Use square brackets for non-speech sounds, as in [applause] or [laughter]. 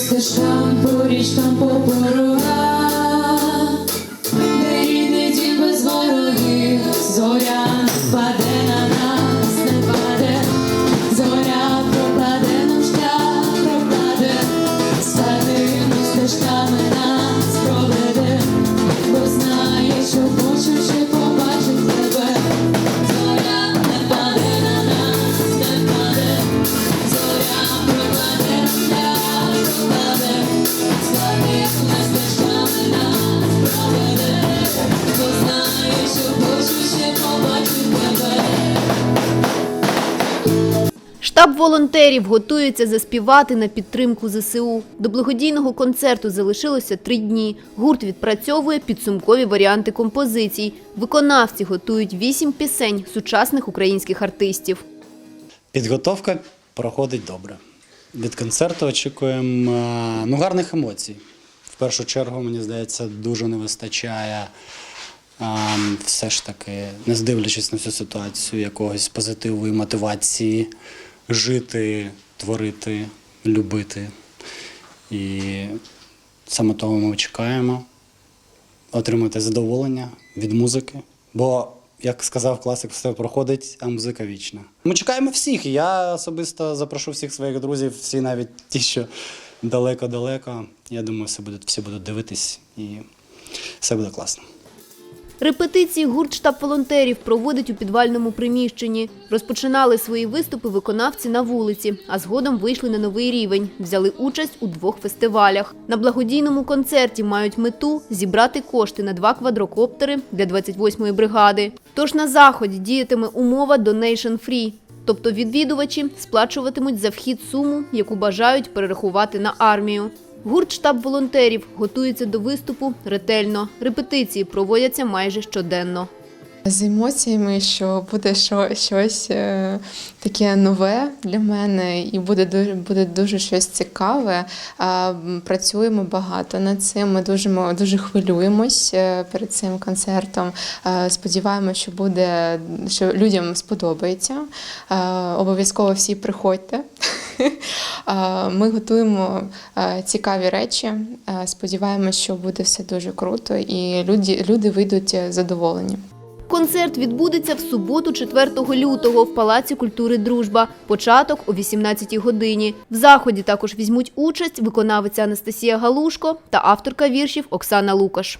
стежкам, по річкам, по порогах, де рідний дім без ворогів, зоря впаде на нас, не паде, зоря пропаде нам шлях, прокладе, садими стежками Штаб волонтерів готується заспівати на підтримку ЗСУ. До благодійного концерту залишилося три дні. Гурт відпрацьовує підсумкові варіанти композицій. Виконавці готують вісім пісень сучасних українських артистів. Підготовка проходить добре. Від концерту очікуємо е, ну, гарних емоцій. В першу чергу, мені здається, дуже не вистачає е, все ж таки, не здивлячись на всю ситуацію, якогось позитиву і мотивації жити, творити, любити. І саме того ми чекаємо отримати задоволення від музики. Бо, як сказав класик, все проходить, а музика вічна. Ми чекаємо всіх. Я особисто запрошу всіх своїх друзів, всі навіть ті, що далеко-далеко. Я думаю, все будуть, всі будуть дивитись і все буде класно. Репетиції гурт штаб волонтерів проводить у підвальному приміщенні. Розпочинали свої виступи виконавці на вулиці, а згодом вийшли на новий рівень. Взяли участь у двох фестивалях. На благодійному концерті мають мету зібрати кошти на два квадрокоптери для 28-ї бригади. Тож на заході діятиме умова Donation Free. Тобто відвідувачі сплачуватимуть за вхід суму, яку бажають перерахувати на армію. Гурт штаб волонтерів готується до виступу ретельно. Репетиції проводяться майже щоденно. З емоціями, що буде що, щось е, таке нове для мене, і буде дуже, буде дуже щось цікаве. Працюємо багато над цим. Ми дуже дуже хвилюємось е, перед цим концертом. Е, сподіваємося, що буде що людям сподобається. Обов'язково всі приходьте. [laughs] Ми готуємо цікаві речі. Сподіваємось, що буде все дуже круто, і люди, люди вийдуть задоволені. Концерт відбудеться в суботу, 4 лютого, в Палаці культури Дружба. Початок о 18 годині. В заході також візьмуть участь виконавиця Анастасія Галушко та авторка віршів Оксана Лукаш.